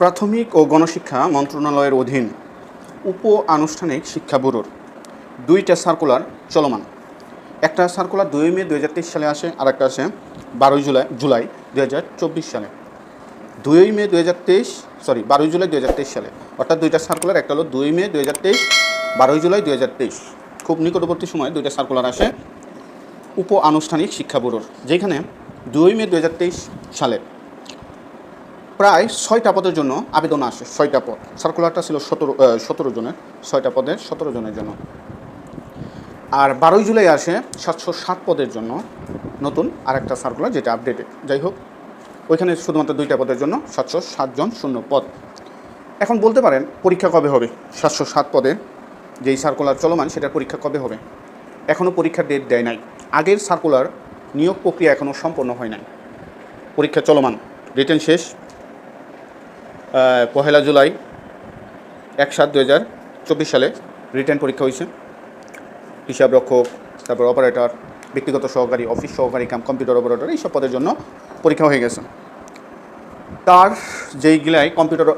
প্রাথমিক ও গণশিক্ষা মন্ত্রণালয়ের অধীন উপ আনুষ্ঠানিক শিক্ষা ব্যুরোর দুইটা সার্কুলার চলমান। একটা সার্কুলার দুই মে দু হাজার তেইশ সালে আসে আর একটা আসে বারোই জুলাই জুলাই দু হাজার চব্বিশ সালে। দুই মে দু হাজার তেইশ সরি বারোই জুলাই দু হাজার তেইশ সালে। অর্থাৎ দুইটা সার্কুলার, একটা হলো দুই মে দু বারোই জুলাই দু হাজার তেইশ। খুব নিকটবর্তী সময়ে দুইটা সার্কুলার আসে উপ আনুষ্ঠানিক শিক্ষা ব্যুরোর, যেখানে দুই মে দু হাজার তেইশ সালে প্রায় ছয়টা পদের জন্য আবেদন আসে, ছয়টা পদ। সার্কুলারটা ছিল সতেরো সতেরো জনের, ছয়টা পদের, সতেরো জনের জন্য। আর বারোই জুলাই আসে সাতশো সাত পদের জন্য নতুন আরেকটা সার্কুলার যেটা আপডেটেড যাই হোক, ওইখানে শুধুমাত্র দুইটা পদের জন্য সাতশো সাতজন শূন্য পদ। এখন বলতে পারেন, পরীক্ষা কবে হবে? সাতশো সাত পদের যেই সার্কুলার চলমান সেটার পরীক্ষা কবে হবে? এখনও পরীক্ষার ডেট দেয় নাই। আগের সার্কুলার নিয়োগ প্রক্রিয়া এখনও সম্পন্ন হয় নাই। পরীক্ষা চলমান রিটেন শেষ পহেলা জুলাই এক সাত দু হাজার চব্বিশ সালে রিটার্ন পরীক্ষা হয়েছে। হিসাব রক্ষক, তারপর অপারেটর ব্যক্তিগত সহকারী অফিস সহকারী, কাম কম্পিউটার অপারেটর এইসব পদের জন্য পরীক্ষা হয়ে গেছে। তার যেইগুলাই কম্পিউটার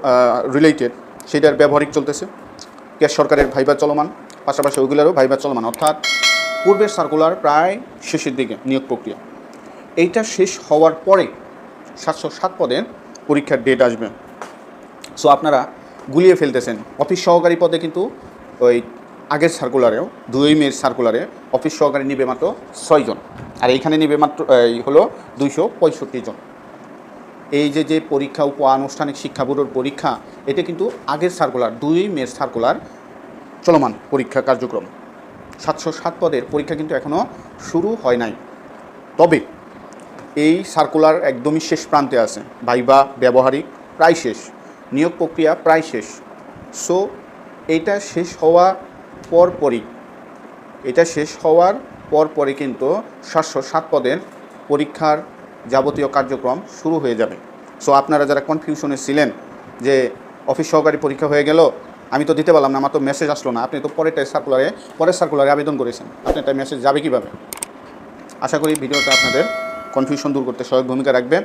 রিলেটেড সেটার ব্যবহারিক চলতেছে। গ্যাস সরকারের ভাইবা চলমান, পাশাপাশি ওইগুলোরও ভাইবা চলমান। অর্থাৎ পূর্বের সার্কুলার প্রায় শেষের দিকে নিয়োগ প্রক্রিয়া। এইটা শেষ হওয়ার পরে সাতশো সাত পদের পরীক্ষার ডেট আসবে। সো আপনারা গুলিয়ে ফেলতেছেন। অফিস সহকারী পদে কিন্তু ওই আগের সার্কুলারেও দুই মেয়ের সার্কুলারে অফিস সহকারী নিবে মাত্র ছয়জন আর এইখানে নিবে মাত্র, এই হলো দুইশো পঁয়ষট্টি জন। এই যে যে পরীক্ষা, উপ আনুষ্ঠানিক শিক্ষা বোর্ডের পরীক্ষা, এটা কিন্তু আগের সার্কুলার দুই মেয়ের সার্কুলার চলমান পরীক্ষা কার্যক্রম। সাতশো সাত পদের পরীক্ষা কিন্তু এখনও শুরু হয় নাই। তবে এই সার্কুলার একদমই শেষ প্রান্তে আছে। ভাইবা ব্যবহারিক প্রায় শেষ। নিয়োগ প্রক্রিয়া প্রায় শেষ। সো এটা শেষ হওয়া পরপরই, এটা শেষ হওয়ার পরপরই কিন্তু সাতশো সাত পদের পরীক্ষার যাবতীয় কার্যক্রম শুরু হয়ে যাবে। সো আপনারা যারা কনফিউশনে ছিলেন যে অফিস সহকারী পরীক্ষা হয়ে গেল, আমি তো দিতে পারলাম না, আমার তো মেসেজ আসলো না, আপনি তো পরেরটাই সার্কুলারে পরের সার্কুলারে আবেদন করেছেন আপনার তাই মেসেজ যাবে কীভাবে? আশা করি ভিডিওটা আপনাদের কনফিউশন দূর করতে সহায়ক ভূমিকা রাখবে।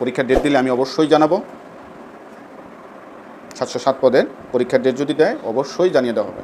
পরীক্ষার ডেট দিলে আমি অবশ্যই জানাব। সাতশো সাত পদের পরীক্ষার ডেট যদি দেয় অবশ্যই জানিয়ে দেওয়া হবে।